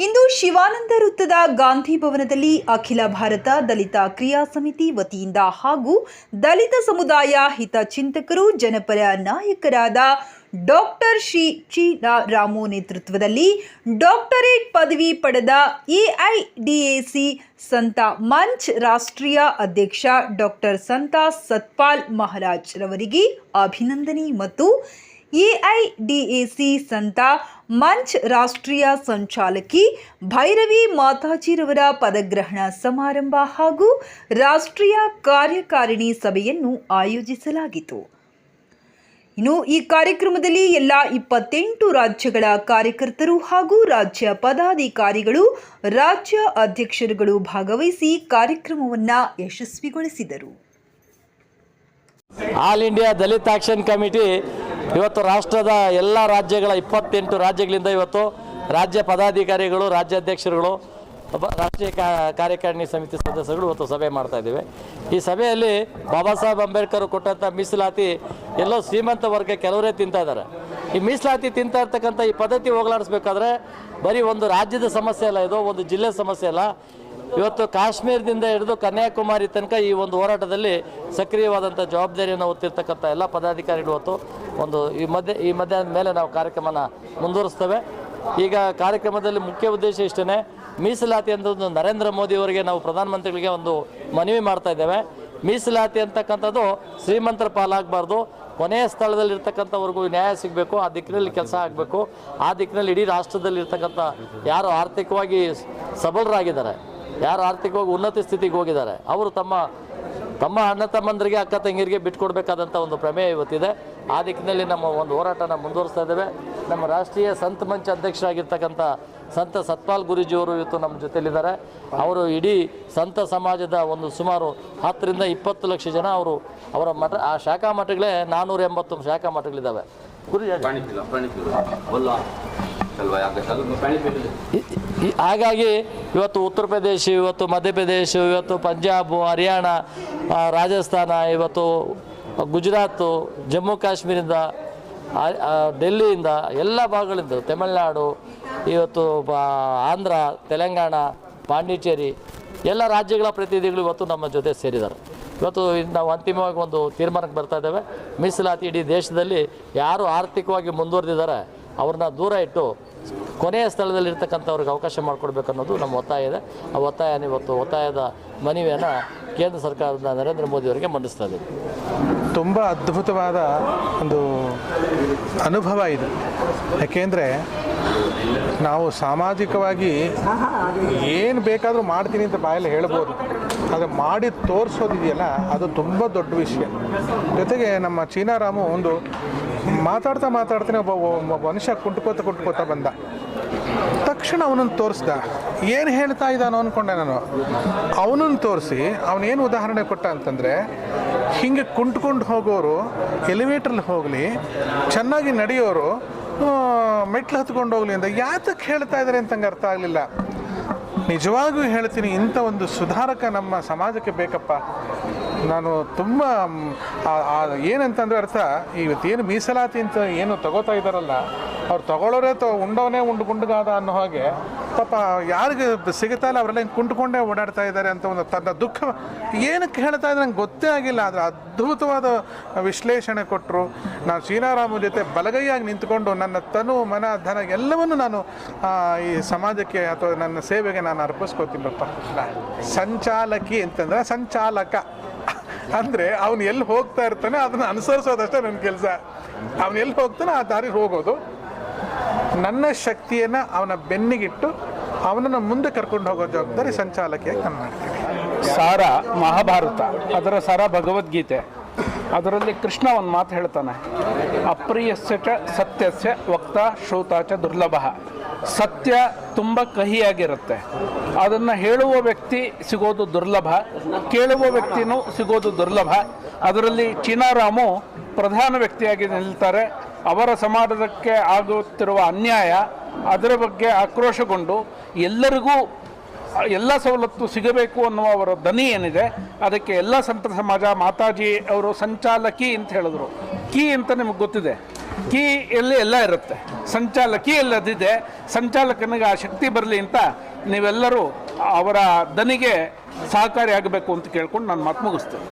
ಇಂದು ಶಿವಾನಂದ ವೃತ್ತದ ಗಾಂಧಿ ಭವನದಲ್ಲಿ ಅಖಿಲ ಭಾರತ ದಲಿತ ಕ್ರಿಯಾ ಸಮಿತಿ ವತಿಯಿಂದ ಹಾಗೂ ದಲಿತ ಸಮುದಾಯ ಹಿತಚಿಂತಕರು ಜನಪರ ನಾಯಕರಾದ ಡಾಕ್ಟರ್ ಶ್ರೀ ಚಿ ರಾಮು ನೇತೃತ್ವದಲ್ಲಿ ಡಾಕ್ಟರೇಟ್ ಪದವಿ ಪಡೆದ ಎಐಡಿಎಸಿ ಸಂತ ಮಂಚ್ ರಾಷ್ಟ್ರೀಯ ಅಧ್ಯಕ್ಷ ಡಾಕ್ಟರ್ ಸಂತ ಸತ್ಪಾಲ್ ಮಹಾರಾಜ್ ರವರಿಗೆ ಅಭಿನಂದನೆ ಮತ್ತು ಎಐಡಿಎಸಿ ಸಂತ ಮಂಚ್ ರಾಷ್ಟ್ರೀಯ ಸಂಚಾಲಕಿ ಭೈರವಿ ಮಾತಾಜಿರವರ ಪದಗ್ರಹಣ ಸಮಾರಂಭ ಹಾಗೂ ರಾಷ್ಟ್ರೀಯ ಕಾರ್ಯಕಾರಿಣಿ ಸಭೆಯನ್ನು ಆಯೋಜಿಸಲಾಗಿತ್ತು. ಇನ್ನು ಈ ಕಾರ್ಯಕ್ರಮದಲ್ಲಿ ಎಲ್ಲ ಇಪ್ಪತ್ತೆಂಟು ರಾಜ್ಯಗಳ ಕಾರ್ಯಕರ್ತರು ಹಾಗೂ ರಾಜ್ಯ ಪದಾಧಿಕಾರಿಗಳು, ರಾಜ್ಯ ಅಧ್ಯಕ್ಷರುಗಳು ಭಾಗವಹಿಸಿ ಕಾರ್ಯಕ್ರಮವನ್ನು ಯಶಸ್ವಿಗೊಳಿಸಿದರು. All India Dalit action committee ಇವತ್ತು ರಾಷ್ಟ್ರದ ಎಲ್ಲ ರಾಜ್ಯಗಳ ಇಪ್ಪತ್ತೆಂಟು ರಾಜ್ಯಗಳಿಂದ ಇವತ್ತು ರಾಜ್ಯ ಪದಾಧಿಕಾರಿಗಳು, ರಾಜ್ಯಾಧ್ಯಕ್ಷರುಗಳು ರಾಷ್ಟ್ರೀಯ ಕಾರ್ಯಕಾರಿಣಿ ಸಮಿತಿ ಸದಸ್ಯರುಗಳು ಇವತ್ತು ಸಭೆ ಮಾಡ್ತಾ ಇದ್ದೀವಿ. ಈ ಸಭೆಯಲ್ಲಿ ಬಾಬಾ ಸಾಹೇಬ್ ಅಂಬೇಡ್ಕರ್ ಕೊಟ್ಟಂಥ ಮೀಸಲಾತಿ ಎಲ್ಲೋ ಶ್ರೀಮಂತ ವರ್ಗ ಕೆಲವರೇ ತಿಂತಾ ಇದ್ದಾರೆ. ಈ ಮೀಸಲಾತಿ ತಿಂತಾ ಇರ್ತಕ್ಕಂಥ ಈ ಪದ್ಧತಿ ಹೋಗಲಾಡಿಸ್ಬೇಕಾದ್ರೆ ಬರೀ ಒಂದು ರಾಜ್ಯದ ಸಮಸ್ಯೆ ಅಲ್ಲ, ಇದು ಒಂದು ಜಿಲ್ಲೆ ಸಮಸ್ಯೆ ಅಲ್ಲ. ಇವತ್ತು ಕಾಶ್ಮೀರದಿಂದ ಹಿಡಿದು ಕನ್ಯಾಕುಮಾರಿ ತನಕ ಈ ಒಂದು ಹೋರಾಟದಲ್ಲಿ ಸಕ್ರಿಯವಾದಂಥ ಜವಾಬ್ದಾರಿಯನ್ನು ಹೊತ್ತಿರ್ತಕ್ಕಂಥ ಎಲ್ಲ ಪದಾಧಿಕಾರಿಗಳು ಹೊತ್ತು ಒಂದು ಈ ಮಧ್ಯೆ, ಈ ಮಧ್ಯಾಹ್ನದ ಮೇಲೆ ನಾವು ಕಾರ್ಯಕ್ರಮನ ಮುಂದುವರಿಸ್ತೇವೆ. ಈಗ ಕಾರ್ಯಕ್ರಮದಲ್ಲಿ ಮುಖ್ಯ ಉದ್ದೇಶ ಇಷ್ಟೇ ಮೀಸಲಾತಿ ಅಂತ ಒಂದು ನರೇಂದ್ರ ಮೋದಿಯವರಿಗೆ ನಾವು ಪ್ರಧಾನಮಂತ್ರಿಗಳಿಗೆ ಒಂದು ಮನವಿ ಮಾಡ್ತಾ ಇದ್ದೇವೆ. ಮೀಸಲಾತಿ ಅಂತಕ್ಕಂಥದ್ದು ಶ್ರೀಮಂತರ ಪಾಲಾಗಬಾರ್ದು. ಕೊನೆಯ ಸ್ಥಳದಲ್ಲಿ ಇರ್ತಕ್ಕಂಥವ್ರಿಗೂ ನ್ಯಾಯ ಸಿಗಬೇಕು, ಆ ದಿಕ್ಕಿನಲ್ಲಿ ಕೆಲಸ ಆಗಬೇಕು. ಆ ದಿಕ್ಕಿನಲ್ಲಿ ಇಡೀ ರಾಷ್ಟ್ರದಲ್ಲಿ ಇರ್ತಕ್ಕಂಥ ಯಾರು ಆರ್ಥಿಕವಾಗಿ ಸಬಲರಾಗಿದ್ದಾರೆ ಯಾರು ಆರ್ಥಿಕವಾಗಿ ಉನ್ನತ ಸ್ಥಿತಿಗೆ ಹೋಗಿದ್ದಾರೆ ಅವರು ತಮ್ಮ ತಮ್ಮ ಅಣ್ಣ ತಮ್ಮಂದರಿಗೆ ಅಕ್ಕ ತಂಗಿರಿಗೆ ಬಿಟ್ಕೊಡ್ಬೇಕಾದಂಥ ಒಂದು ಪ್ರಮೇಯ ಇವತ್ತಿದೆ. ಆ ದಿಕ್ಕಿನಲ್ಲಿ ನಮ್ಮ ಒಂದು ಹೋರಾಟನ ಮುಂದುವರಿಸ್ತಾ ಇದ್ದೇವೆ. ನಮ್ಮ ರಾಷ್ಟ್ರೀಯ ಸಂತ ಮಂಚ ಅಧ್ಯಕ್ಷರಾಗಿರ್ತಕ್ಕಂಥ ಸಂತ ಸತ್ಪಾಲ್ ಗುರೂಜಿಯವರು ಇವತ್ತು ನಮ್ಮ ಜೊತೆಯಲ್ಲಿದ್ದಾರೆ. ಅವರು ಇಡೀ ಸಂತ ಸಮಾಜದ ಒಂದು ಸುಮಾರು ಹತ್ತರಿಂದ ಇಪ್ಪತ್ತು ಲಕ್ಷ ಜನ ಅವರು ಅವರ ಮಠ ಆ ಶಾಖಾ ಮಠಗಳೇ ನಾನ್ನೂರ ಎಂಬತ್ತು ಶಾಖಾ ಮಠಗಳಿದ್ದಾವೆ. ಹಾಗಾಗಿ ಇವತ್ತು ಉತ್ತರ ಪ್ರದೇಶ, ಇವತ್ತು ಮಧ್ಯಪ್ರದೇಶ ಇವತ್ತು ಪಂಜಾಬ್, ಹರಿಯಾಣ ರಾಜಸ್ಥಾನ, ಇವತ್ತು ಗುಜರಾತು, ಜಮ್ಮು ಕಾಶ್ಮೀರಿಂದ ಡೆಲ್ಲಿಯಿಂದ ಎಲ್ಲ ಭಾಗಗಳಿಂದ ತಮಿಳುನಾಡು, ಇವತ್ತು ಆಂಧ್ರ, ತೆಲಂಗಾಣ, ಪಾಂಡಿಚೇರಿ ಎಲ್ಲ ರಾಜ್ಯಗಳ ಪ್ರತಿನಿಧಿಗಳು ಇವತ್ತು ನಮ್ಮ ಜೊತೆ ಸೇರಿದ್ದಾರೆ. ಇವತ್ತು ನಾವು ಅಂತಿಮವಾಗಿ ಒಂದು ತೀರ್ಮಾನಕ್ಕೆ ಬರ್ತಾ ಇದ್ದೇವೆ. ಮೀಸಲಾತಿ ಇಡೀ ದೇಶದಲ್ಲಿ ಯಾರು ಆರ್ಥಿಕವಾಗಿ ಮುಂದುವರೆದಿದ್ದಾರೆ ಅವ್ರನ್ನ ದೂರ ಇಟ್ಟು ಕೊನೆಯ ಸ್ಥಳದಲ್ಲಿ ಇರ್ತಕ್ಕಂಥವ್ರಿಗೆ ಅವಕಾಶ ಮಾಡಿಕೊಡ್ಬೇಕು ಅನ್ನೋದು ನಮ್ಮ ಒತ್ತಾಯ ಇದೆ. ಆ ಒತ್ತಾಯ ಇವತ್ತು ಒತ್ತಾಯದ ಮನವಿಯನ್ನು ಕೇಂದ್ರ ಸರ್ಕಾರದ ನರೇಂದ್ರ ಮೋದಿ ಅವರಿಗೆ ಮಂಡಿಸ್ತಾ ಇದೆ ತುಂಬ ಅದ್ಭುತವಾದ ಒಂದು ಅನುಭವ ಇದು. ಯಾಕೆಂದರೆ ನಾವು ಸಾಮಾಜಿಕವಾಗಿ ಏನು ಬೇಕಾದರೂ ಮಾಡ್ತೀನಿ ಅಂತ ಬಾಯಲ್ಲಿ ಹೇಳ್ಬೋದು. ಆದರೆ ಮಾಡಿ ತೋರಿಸೋದಿದೆಯಲ್ಲ, ಅದು ತುಂಬ ದೊಡ್ಡ ವಿಷಯ. ಜೊತೆಗೆ ನಮ್ಮ ಚೀನಾರಾಮು ಒಂದು ಮಾತಾಡ್ತಾ ಮಾತಾಡ್ತಾನೆ ಒಬ್ಬ ಒಬ್ಬ ಮನುಷ್ಯ ಕುಂಟ್ಕೋತ ಕುಂಟ್ಕೋತ ಬಂದ. ತಕ್ಷಣ ಅವನನ್ನು ತೋರಿಸ್ದ. ಏನು ಹೇಳ್ತಾ ಇದ್ದಾನೋ ಅಂದ್ಕೊಂಡೆ ನಾನು. ಅವನನ್ನು ತೋರಿಸಿ ಅವನೇನು ಉದಾಹರಣೆ ಕೊಟ್ಟ ಅಂತಂದರೆ, ಹಿಂಗೆ ಕುಂಟ್ಕೊಂಡು ಹೋಗೋರು ಎಲಿವೇಟ್ರಲ್ಲಿ ಹೋಗಲಿ, ಚೆನ್ನಾಗಿ ನಡೆಯೋರು ಮೆಟ್ಲು ಹತ್ಕೊಂಡು ಹೋಗಲಿ ಅಂತ ಯಾತಕ್ಕೆ ಹೇಳ್ತಾ ಇದ್ದಾರೆ ಅಂತ ಅರ್ಥ ಆಗಲಿಲ್ಲ. ನಿಜವಾಗಿಯೂ ಹೇಳ್ತೀನಿ, ಇಂಥ ಒಂದು ಸುಧಾರಕ ನಮ್ಮ ಸಮಾಜಕ್ಕೆ ಬೇಕಪ್ಪ. ನಾನು ತುಂಬ ಏನಂತಂದ್ರೆ ಅರ್ಥ, ಇವತ್ತೇನು ಮೀಸಲಾತಿ ಅಂತ ಏನು ತಗೋತಾ ಇದ್ದಾರಲ್ಲ, ಅವ್ರು ತಗೊಳ್ಳೋರೇ ತೋ, ಉಂಡವನೇ ಉಂಡು, ಗುಂಡುಗಾದ ಅನ್ನೋ ಹಾಗೆ, ಪಾಪ ಯಾರಿಗೆ ಸಿಗುತ್ತಾ ಇಲ್ಲ, ಅವರೆಲ್ಲ ಹಿಂಗೆ ಕುಂಟ್ಕೊಂಡೇ ಓಡಾಡ್ತಾ ಇದ್ದಾರೆ ಅಂತ ಒಂದು ತನ್ನ ದುಃಖ, ಏನಕ್ಕೆ ಹೇಳ್ತಾ ಇದ್ದಾರೆ ನಂಗೆ ಗೊತ್ತೇ ಆಗಿಲ್ಲ, ಆದರೆ ಅದ್ಭುತವಾದ ವಿಶ್ಲೇಷಣೆ ಕೊಟ್ಟರು ನಾನು ಶ್ರೀನಾರಾಮ ಜೊತೆ ಬಲಗೈಯಾಗಿ ನಿಂತ್ಕೊಂಡು ನನ್ನ ತನು, ಮನ, ಧನ ಎಲ್ಲವನ್ನು ನಾನು ಈ ಸಮಾಜಕ್ಕೆ ಅಥವಾ ನನ್ನ ಸೇವೆಗೆ ನಾನು ಅರ್ಪಿಸ್ಕೋತೀನಪ್ಪ. ಸಂಚಾಲಕಿ ಅಂತಂದ್ರೆ ಸಂಚಾಲಕ. ಅಂದರೆ ಅವನು ಎಲ್ಲಿ ಹೋಗ್ತಾ ಇರ್ತಾನೆ ಅದನ್ನ ಅನುಸರಿಸೋದಷ್ಟೇ ನನ್ನ ಕೆಲಸ. ಅವನು ಎಲ್ಲಿ ಹೋಗ್ತಾನೆ ಆ ದಾರಿ ಹೋಗೋದು. ನನ್ನ ಶಕ್ತಿಯನ್ನು ಅವನ ಬೆನ್ನಿಗಿಟ್ಟು ಅವನನ್ನು ಮುಂದೆ ಕರ್ಕೊಂಡು ಹೋಗೋ ಜವಾಬ್ದಾರಿ ಸಂಚಾಲಕಿಯಾಗಿ ನಾನು ಮಾಡ್ತೀನಿ. ಸಾರ ಮಹಾಭಾರತ. ಅದರ ಸಾರ ಭಗವದ್ಗೀತೆ. ಅದರಲ್ಲಿ ಕೃಷ್ಣ ಒಂದು ಮಾತು ಹೇಳ್ತಾನೆ. ಅಪ್ರಿಯಸ್ಯ ಚ ಸತ್ಯಸ್ಯ ವಕ್ತ ಶ್ರೋತ ಚ ದುರ್ಲಭ. ಸತ್ಯ ತುಂಬ ಕಹಿಯಾಗಿರುತ್ತೆ. ಅದನ್ನು ಹೇಳುವ ವ್ಯಕ್ತಿ ಸಿಗೋದು ದುರ್ಲಭ, ಕೇಳುವ ವ್ಯಕ್ತಿನೂ ಸಿಗೋದು ದುರ್ಲಭ. ಅದರಲ್ಲಿ ಚೀನಾರಾಮು ಪ್ರಧಾನ ವ್ಯಕ್ತಿಯಾಗಿ ನಿಲ್ತಾರೆ. ಅವರ ಸಮಾಜಕ್ಕೆ ಆಗುತ್ತಿರುವ ಅನ್ಯಾಯ, ಅದರ ಬಗ್ಗೆ ಆಕ್ರೋಶಗೊಂಡು ಎಲ್ಲರಿಗೂ ಎಲ್ಲ ಸವಲತ್ತು ಸಿಗಬೇಕು ಅನ್ನುವ ಅವರ ದನಿ ಏನಿದೆ, ಅದಕ್ಕೆ ಎಲ್ಲ ಸಂತ ಸಮಾಜ ಮಾತಾಜಿ ಅವರು ಸಂಚಾಲಕಿ ಅಂತ ಹೇಳಿದ್ರು. ಕೀ ಅಂತ ನಿಮಗೆ ಗೊತ್ತಿದೆ. ಕೀ ಎಲ್ಲಿ ಎಲ್ಲ ಇರುತ್ತೆ. ಸಂಚಾಲಕಿ ಎಲ್ಲದಿದೆ ಸಂಚಾಲಕನಿಗೆ ಆ ಶಕ್ತಿ ಬರಲಿ ಅಂತ ನೀವೆಲ್ಲರೂ ಅವರ ದನಿಗೆ ಸಹಕಾರಿಯಾಗಬೇಕು ಅಂತ ಕೇಳ್ಕೊಂಡು ನಾನು ಮಾತು ಮುಗಿಸ್ತೇನೆ.